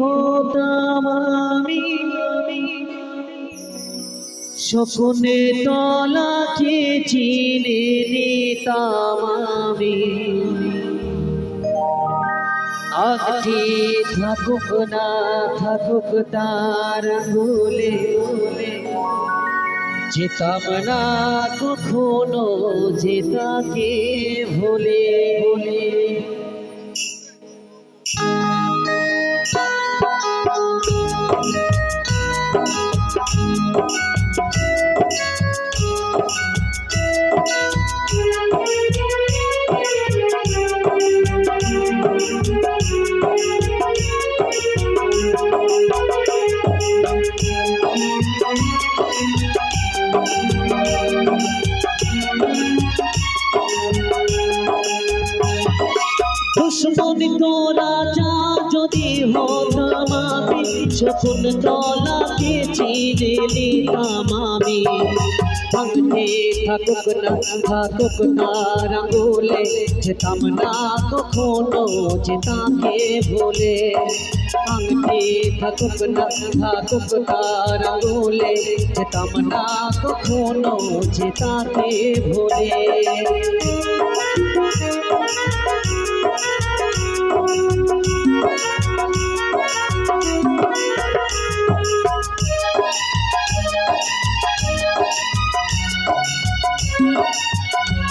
হতাম আমি শকুনে তলাকে চিনে নিতাম আমি আখটি থাকুক না থাকুক তার বলে যেতাম না কখনো যে তাকে ভুলে ভুলে। তোরা যা যদি হতাম শকুন তলাকে চিনে নিতাম আমি ভাঙতে থাকুক না, থাকুক তার আঙ্গুলে যেতাম না কখনো যে তাকে ভুলে। ভাঙতে থাকুক না, থাকুক তার আঙ্গুলে যেতাম না কখনো যে তাকে ভুলে। আমারে প্রেম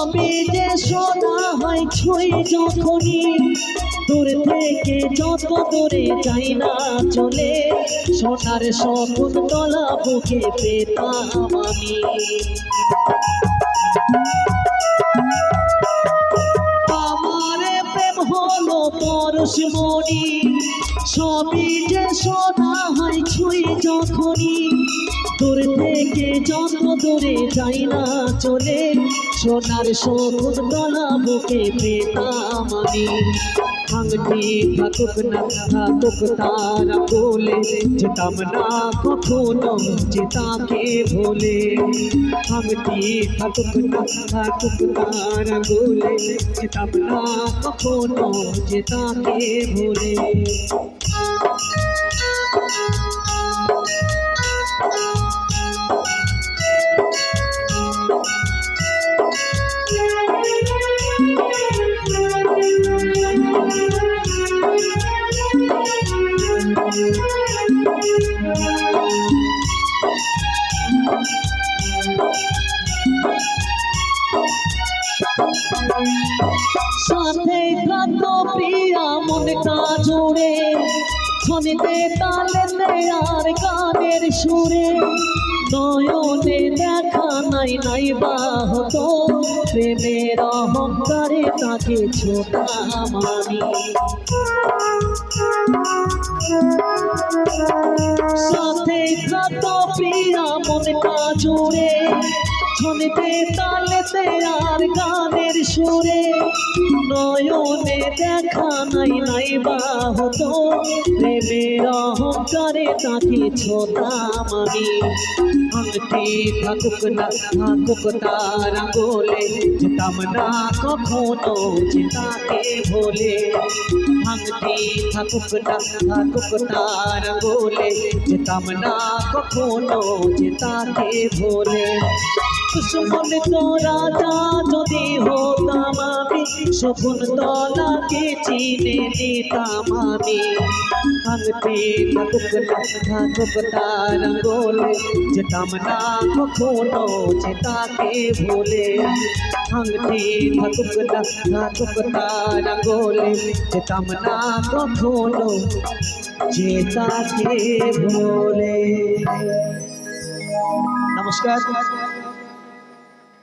সবই যে শোনা হয় ছুঁই যখনই, দূর থেকে যত দূরে যাই না চলে, সোনার শকুন তলা বুকে পেতাম আমি। হলো পরশমণি সবই যে শোনা হয় ছুঁই যখনই। দূর থেকে যত দূরে যাই না চলে। সোনার শকুন তলা বুকে পেতাম আমি ভাঙটি থাকুক না থাকুক তারা বলে যেতাম না কখনো যে তাকে ভোলে। ভাঙটি থাকুক না থাকুক তারা বলে যেতাম না কখনো যে তাকে ভোলে। সাথে থাকো প্রিয়া মনটা জুড়ে শোনতে তালেতে আর গানের সুরে। নয়নে দেখা নাই নাই বা হতো প্রেমের অহংকারে তাকে ছোটাম আমি সাথে থাকো প্রিয়া মনটা জুড়ে শুনতে তালেতে আর গানের সুরে, নয়নে দেখা নাই নাই বা হতো। প্রেমের অহংকারে তাকে ছোটাম আমি ভাঙতে থাকুক না, থাকুক তার বলে যেতাম না কখনো যে তাকে ভোলে। ভাঙতে থাকুক না, থাকুক তার বলে যেতাম না কখনো যে তাকে ভোলে। দুশ্মন তোরা যদি হতাম আমি শকুন তলাকে চিনে নিতাম আমি। ভাঙতে থাকুক না থাকুক তার বলে যেতাম না কখনো যে তাকে ভুলে ভাঙতে থাকুক না থাকুক তার বলে যেতাম না কখনো যে তাকে নমস্কার।